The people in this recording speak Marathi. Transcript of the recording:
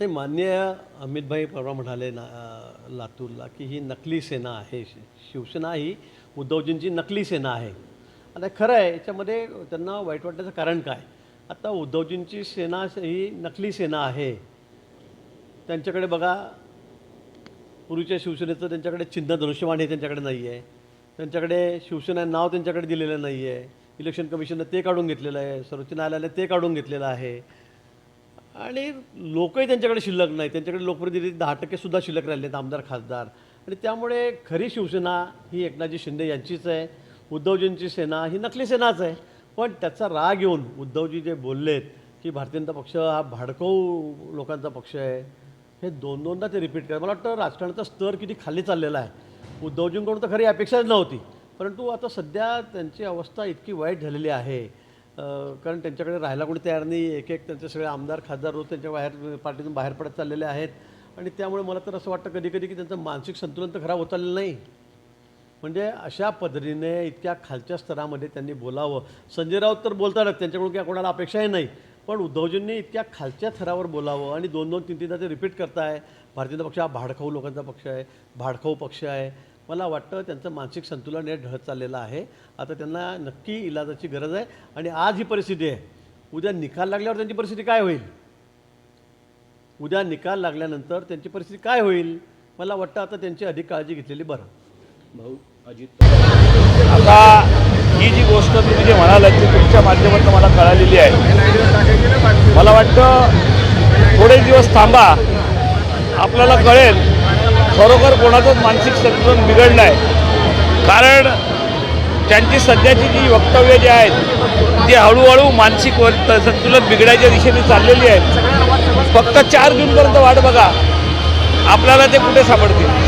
ते मान्य अमितभाई परवा म्हणाले ना लातूरला की ही नकली सेना आहे. शि- शिवसेना ही उद्धवजींची नकली सेना आहे. आता खरं आहे याच्यामध्ये त्यांना वाईट वाटण्याचं कारण काय? आता उद्धवजींची सेना ही नकली सेना आहे. त्यांच्याकडे बघा पूर्वीच्या शिवसेनेचं त्यांच्याकडे चिन्ह धनुष्यबाण हे त्यांच्याकडे नाही आहे. त्यांच्याकडे शिवसेना नाव त्यांच्याकडे दिलेलं नाही आहे. इलेक्शन कमिशननं ते काढून घेतलेलं आहे. सर्वोच्च न्यायालयाने ते काढून घेतलेलं आहे. आणि लोकही त्यांच्याकडे शिल्लक नाही. त्यांच्याकडे लोकप्रतिनिधी दहा टक्केसुद्धा शिल्लक राहिले आहेत आमदार खासदार. आणि त्यामुळे खरी शिवसेना ही एकनाथजी शिंदे यांचीच आहे उद्धवजींची सेना ही नकली सेनाच आहे. पण त्याचा राग येऊन उद्धवजी जे बोललेत की भारतीय जनता पक्ष हा भाडकऊ लोकांचा पक्ष आहे हे दोन दोनदा ते रिपीट करा. मला वाटतं राजकारणाचा स्तर किती खाली चाललेला आहे. उद्धवजींकडून तर खरी अपेक्षाच नव्हती. परंतु आता सध्या त्यांची अवस्था इतकी वाईट झालेली आहे कारण त्यांच्याकडे राहायला कोणी तयार नाही एक एक त्यांचे सगळे आमदार खासदार रोज त्यांच्या बाहेर पार्टीतून बाहेर पडत चाललेले आहेत. आणि त्यामुळे मला तर असं वाटतं कधी कधी की त्यांचं मानसिक संतुलन तर खराब होत चाललेलं नाही. म्हणजे अशा पद्धतीने इतक्या खालच्या स्तरामध्ये त्यांनी बोलावं. संजय राऊत तर बोलतातच त्यांच्याकडून काय कोणाला अपेक्षाही नाही. पण उद्धवजींनी इतक्या खालच्या थरावर बोलावं आणि दोन दोन तीन तीनदा ते रिपीट करताय. भारतीय जनता पक्ष हा भाडखाऊ लोकांचा पक्ष आहे. भाडखाऊ पक्ष आहे. मला वाटतं त्यांचं मानसिक संतुलन हे ढळत चाललेलं आहे. आता त्यांना नक्की इलाजाची गरज आहे आणि आज ही परिस्थिती आहे. उद्या निकाल लागल्यावर त्यांची परिस्थिती काय होईल? उद्या निकाल लागल्यानंतर त्यांची परिस्थिती काय होईल? मला वाटतं आता त्यांची अधिक काळजी घेतलेली बरं. भाऊ अजित आता ही जी गोष्ट तुम्ही जे म्हणालात ती तुमच्या माध्यमातून मला कळालेली आहे. मला वाटतं थोडे दिवस थांबा. आपल्याला कळेल खरोखर कोणाचंच मानसिक संतुलन बिघडलं आहे कारण त्यांची सध्याची जी वक्तव्य जी आहेत ती हळूहळू मानसिक व- संतुलन बिघडायच्या दिशेने चाललेली आहेत. फक्त चार जूनपर्यंत वाट बघा. आपल्याला ते कुठे सापडतील?